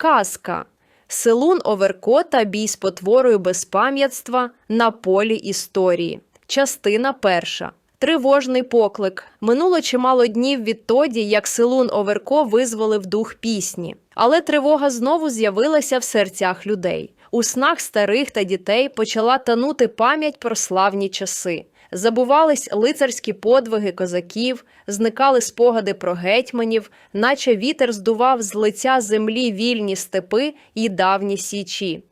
Казка. Селун Оверко та бій з потворою безпам'ятства на полі історії. Частина перша. Тривожний поклик. Минуло чимало днів відтоді, як Селун Оверко визволив дух пісні. Але тривога знову з'явилася в серцях людей. У снах старих та дітей почала танути пам'ять про славні часи. Забувались лицарські подвиги козаків, зникали спогади про гетьманів, наче вітер здував з лиця землі вільні степи і давні січі.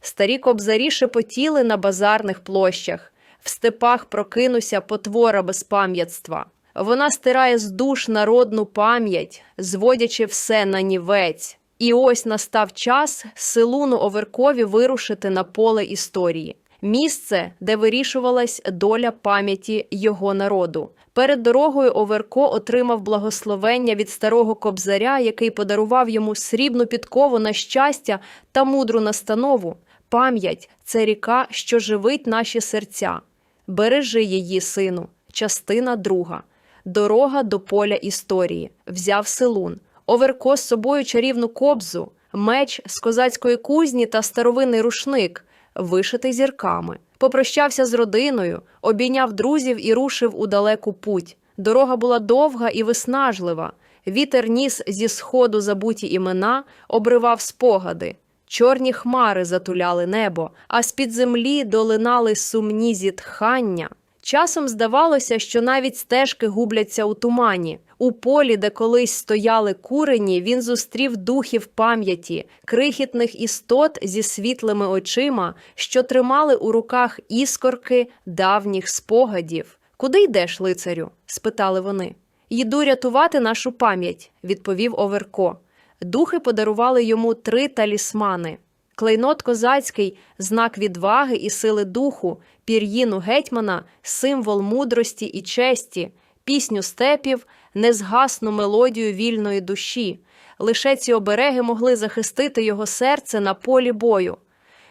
Старі кобзарі шепотіли на базарних площах. В степах прокинуся потвора безпам'ятства. Вона стирає з душ народну пам'ять, зводячи все на нівець. І ось настав час Силуну Оверкові вирушити на поле історії. Місце, де вирішувалась доля пам'яті його народу. Перед дорогою Оверко отримав благословення від старого кобзаря, який подарував йому срібну підкову на щастя та мудру настанову. Пам'ять це ріка, що живить наші серця. Бережи її, сину. Частина друга. Дорога до поля історії. Взяв Силун. Оверко з собою чарівну кобзу, меч з козацької кузні та старовинний рушник, вишитий зірками. Попрощався з родиною, обійняв друзів і рушив у далеку путь. Дорога була довга і виснажлива. Вітер ніс зі сходу забуті імена, обривав спогади. Чорні хмари затуляли небо, а з-під землі долинали сумні зітхання. Часом здавалося, що навіть стежки губляться у тумані. У полі, де колись стояли курені, він зустрів духів пам'яті, крихітних істот зі світлими очима, що тримали у руках іскорки давніх спогадів. Куди йдеш, лицарю? спитали вони. Йду рятувати нашу пам'ять, відповів Оверко. Духи подарували йому три талісмани. Клейнот козацький знак відваги і сили духу, пір'їну гетьмана, символ мудрості і честі, пісню степів, незгасну мелодію вільної душі. Лише ці обереги могли захистити його серце на полі бою.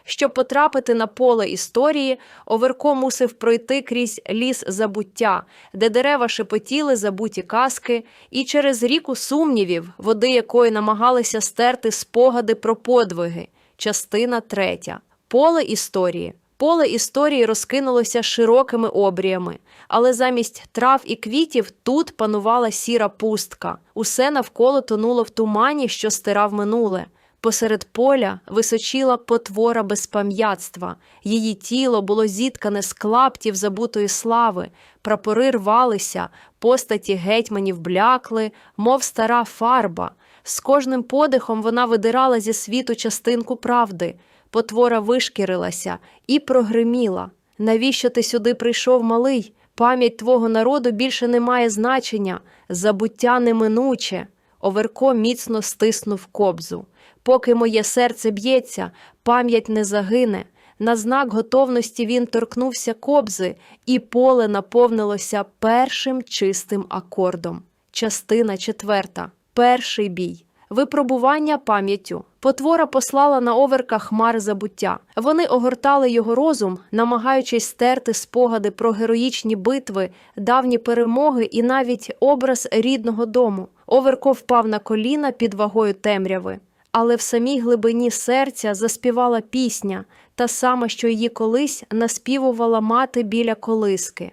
Щоб потрапити на поле історії, Оверко мусив пройти крізь ліс забуття, де дерева шепотіли забуті казки, і через ріку сумнівів, води якої намагалися стерти спогади про подвиги. Частина третя. Поле історії. Поле історії розкинулося широкими обріями, але замість трав і квітів тут панувала сіра пустка. Усе навколо тонуло в тумані, що стирав минуле. Посеред поля височила потвора безпам'ятства. Її тіло було зіткане з клаптів забутої слави, прапори рвалися, постаті гетьманів блякли, мов стара фарба. З кожним подихом вона видирала зі світу частинку правди. Потвора вишкірилася і прогриміла. Навіщо ти сюди прийшов, малий? Пам'ять твого народу більше не має значення, забуття неминуче. Оверко міцно стиснув кобзу. Поки моє серце б'ється, пам'ять не загине. На знак готовності він торкнувся кобзи, і поле наповнилося першим чистим акордом. Частина четверта. Перший бій. Випробування пам'яттю. Потвора послала на оверка хмари забуття. Вони огортали його розум, намагаючись стерти спогади про героїчні битви, давні перемоги і навіть образ рідного дому. Оверко впав на коліна під вагою темряви. Але в самій глибині серця заспівала пісня, та сама, що її колись наспівувала мати біля колиски.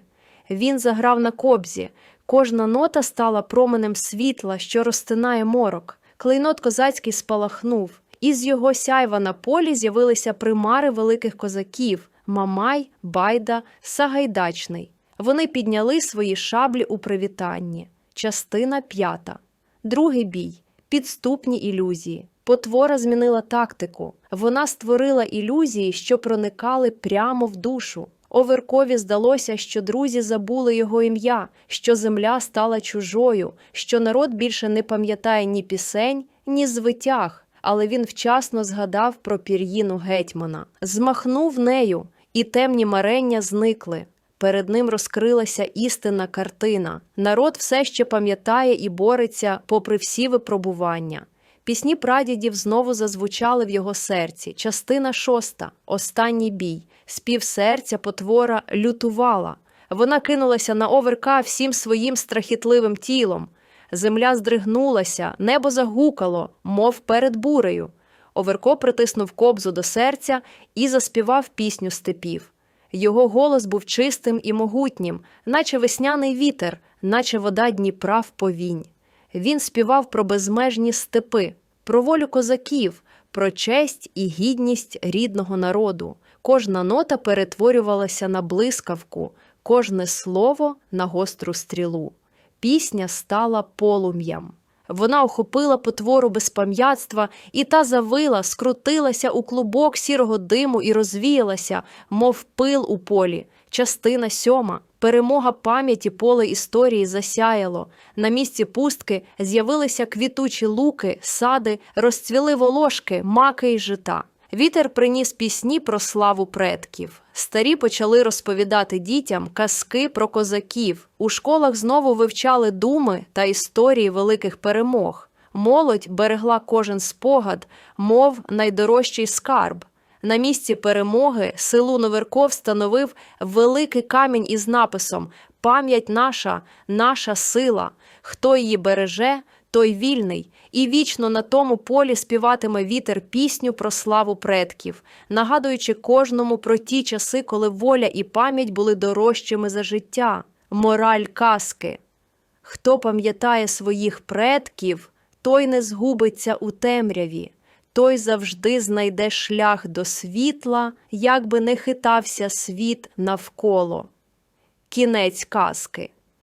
Він заграв на кобзі. Кожна нота стала променем світла, що розтинає морок. Клейнот козацький спалахнув. Із його сяйва на полі з'явилися примари великих козаків Мамай, Байда, Сагайдачний. Вони підняли свої шаблі у привітанні. Частина п'ята. Другий бій. Підступні ілюзії. Потвора змінила тактику. Вона створила ілюзії, що проникали прямо в душу. Оверкові здалося, що друзі забули його ім'я, що земля стала чужою, що народ більше не пам'ятає ні пісень, ні звитяг, але він вчасно згадав про пір'їну гетьмана, змахнув нею, і темні марення зникли. Перед ним розкрилася істинна картина. Народ все ще пам'ятає і бореться попри всі випробування. Пісні прадідів знову зазвучали в його серці. Частина шоста. Останній бій. Спів серця потвора лютувала. Вона кинулася на оверка всім своїм страхітливим тілом. Земля здригнулася, небо загукало, мов перед бурею. Оверко притиснув кобзу до серця і заспівав пісню степів. Його голос був чистим і могутнім, наче весняний вітер, наче вода Дніпра в повінь. Він співав про безмежні степи, про волю козаків, про честь і гідність рідного народу. Кожна нота перетворювалася на блискавку, кожне слово на гостру стрілу. Пісня стала полум'ям. Вона охопила потвору безпам'ятства, і та завила, скрутилася у клубок сірого диму і розвіялася, мов пил у полі. Частина сьома. Перемога пам'яті поле історії засяяло. На місці пустки з'явилися квітучі луки, сади, розцвіли волошки, маки й жита. Вітер приніс пісні про славу предків. Старі почали розповідати дітям казки про козаків. У школах знову вивчали думи та історії великих перемог. Молодь берегла кожен спогад, мов найдорожчий скарб. На місці перемоги селу Новерков встановив великий камінь із написом Пам'ять наша, наша сила. Хто її береже, той вільний, і вічно на тому полі співатиме вітер пісню про славу предків, нагадуючи кожному про ті часи, коли воля і пам'ять були дорожчими за життя, мораль казки. Хто пам'ятає своїх предків, той не згубиться у темряві, той завжди знайде шлях до світла, як би не хитався світ навколо. Кінець казки.